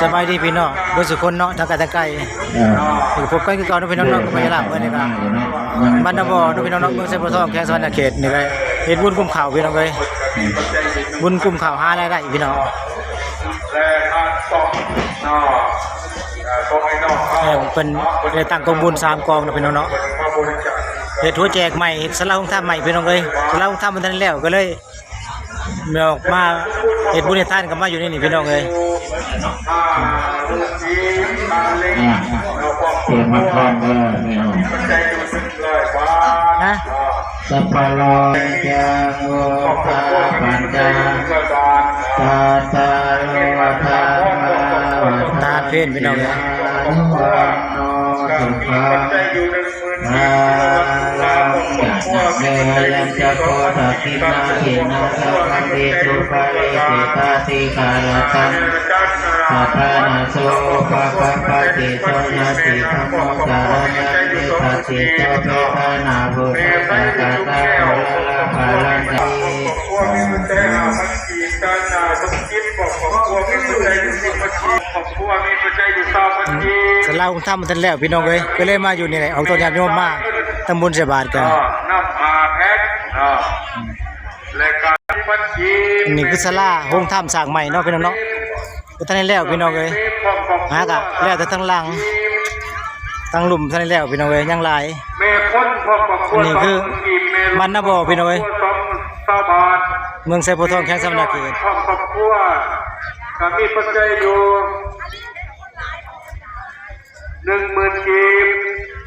สบายดีพี่น้องบ่สุคนเนาะทางไกลทางไกลเอออยู่พบกันคือเก่าเนาะพี่น้องเนาะก็ไปลาเพิ่นนี่ก็บ้านนาบ่เนาะพี่น้องเนาะเมืองไซโปรทองแขวงสวรรณเขตนี่ก็เฮ็ดบุญกุมข้าวพี่น้องเอ้ยบุญกุมข้าวหารายได้พี่น้องและทางสองนตรงไอ้นอกเออเพิ่นได้ตั้งกองบุญสามกองนะพี่น้องเนาะเฮ็ดหัวแจกใหม่เฮ็ดสลาของท่าใหม่พี่น้องเอ้ยสลาของท่ามันทันแล้วก็เลยมีออกมาเฮ็ดบุญให้ท่านก็มาอยู่นี่นี่พี่น้องเอ้ย เกอ่าเราบอกเสียงมันคล่องเออไม่เอามันใจดูสึกเลยว่าฮะสัพพโลจังโวคาปัญจาเกิดกาตาตาโลธรรมาวัฏตาเพนพี่น้องเอ้ยนุวันโนสุขัมันงใจอย มืออาลังจักเมยัญจะโกทักขินาหินาสัพพังเวทุปะเรติตาติกาลตังสัพพะนาโสภะคะปะติโสนาติธรรมโมสารนังเตตัสสิโตเปทานาบุตตะกะตะโอละภาลันติ กนี้มันใจหามันกีกันนาสมคิดบอกของพวกนี้มันใจอยู่สิมันกีของพวกนี้มันใจอยู่สามมันกีสลาของท่ามันทันแล้วพี่น้องเอ้ยก็เลยมาอยู่นี่แหละเอาตัวญาติโยมมาทำบุญใส่บาตรกันก็น้ำอาแพ็คอ่าและการที่มันกีอันนี้คือสลาโฮงถ้ำสร้างใหม่เนาะพี่น้องเนาะก็ทันได้แล้วพี่น้องเอ้ยหากะแล้วแต่ทั้งหลังทั้งหลุมทันได้แล้วพี่น้องเอ้ยยังหลายเมคนพวกครอบครัวอันนี้คือสงกีเมลมันนะบ่พี่น้องเอ้ย เมืองไซโพทองแข้งสำนักเขตครอบครัวก็มีปัจจัยอยู่หนึ่งหมื่นกีบ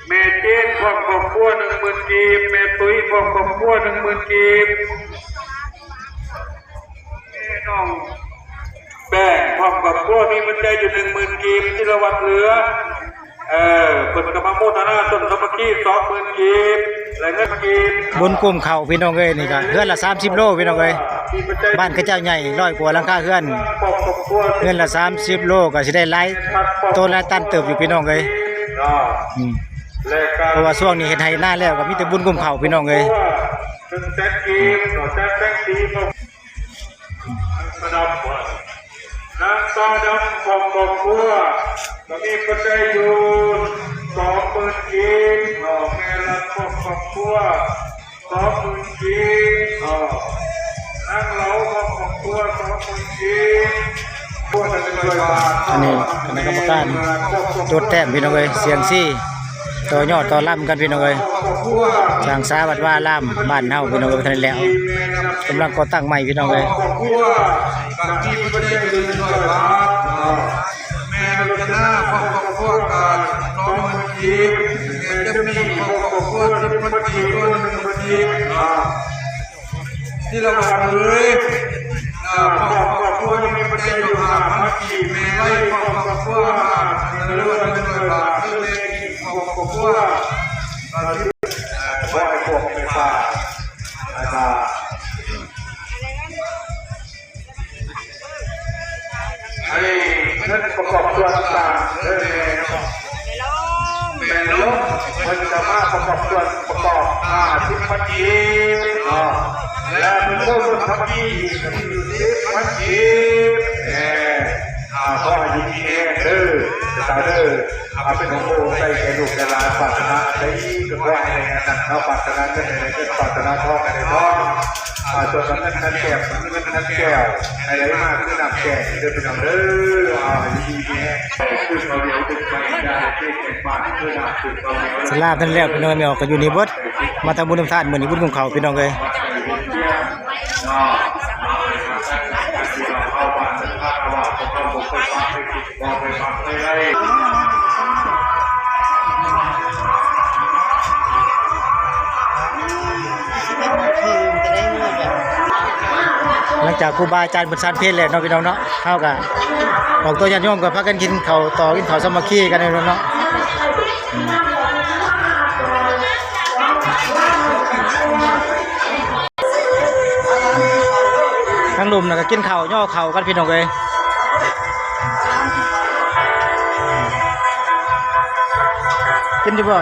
เมเจนพวกครอบครัวหนึ่งหมื่นกีบเมตุยพวกครอบครัวหนึ่งหมื่นกีบเอ้น้องแบ่งพวกครอบครัวมีปัจจัยอยู่หนึ่งหมื่นกีบที่ระวัดเหลือ เออเปิดกระมาโมทนาต้นสมัคคีสองหมื่นกีบและเงินกีบบุญกลุ่มเขาพี่น้องเอ้ยนี่ก็เฮือนละ30โลพี่น้องเอ้ยบ้านเขาเจ้าใหญ่ร้อยกว่าหลังคาเฮือนเฮือนละ30โลก็สิได้หลายต้นละตันเติบอยู่พี่น้องเอ้ยอืมเพราะว่าช่วงนี้เฮ็ดไร่หน้าแล้วก็มีแต่บุญกลุ่มเขาพี่น้องเอ้ยหนึ่งแสนกีบต่อแสนแสนกีบประดับหัว นางตาดำของครอบัวก็มีปัจจัยอยู่สองหมื่นกีบอ๋อแม่ละของครอบัวสองหมื่นกีบอ๋อนางเหลาของครอบัวสองหมื่นกีบพวกนั้นเป็นร้อยบาทอันนี้คณะกรรมการตรวจแต้มพี่น้องเอ้ยเสียงซี่ ต่อยอดต่อล่ำกันพี่น้องเอ้ยสร้างสาวัดว่าล่ำบ้านเฮาพี่น้องเอ้ยทันแล้วกำลังก่อตั้งใหม่พี่น้องเอ้ยครอบครัวบางทีประเด็นเงินร้อยบาทแม่รจนาครอบครัวการน้องมันจีบแม่จะมีครอบครัวที่มันจีบตัวหนึ่งมันที่เราทำเลยครอยังมีประเด็นอยู่หาพักจีแม่ไล่ ตัวต่างๆเรื่อแม่แมลบมันจะมาประกอบตัวประกอบห้าสิพันกีและมันเริ่มทำกีบที่อยู่สิพันกีแหมอาก็ยินดีเด้อจะตาเด้ออาเป็นของโอ้ใส่แกลูกแกลานปรารถนาได้ก็ว่าให้ในนั้นเขาปรารถนาก็ในนั้นปรารถนาท้องกันในท้องอาส่วนั้นนั้นแก้วนั้นนั้นแก้วอะไรมากคือน้ำแก้วเด้อเป็นำเด้ออ่า สลาบทันแล้วพี่น้องแมวก็อยู่นี่บดมาทำบุญทำทานเหมือนี้บุญของเขาพี่น้องเลย จากครูบาอาจารย์บนชานเพศแหล้วเนาะพี่น้องเนาะเท่ากันบอกตัวญาติโยมกับพากันกินเขาต่อกินเขาสมัคคีกันเลยเนาะทั้งลุมนะก็กินเข้าย่อเข้ากันพี่น้องเลยกินดีบ่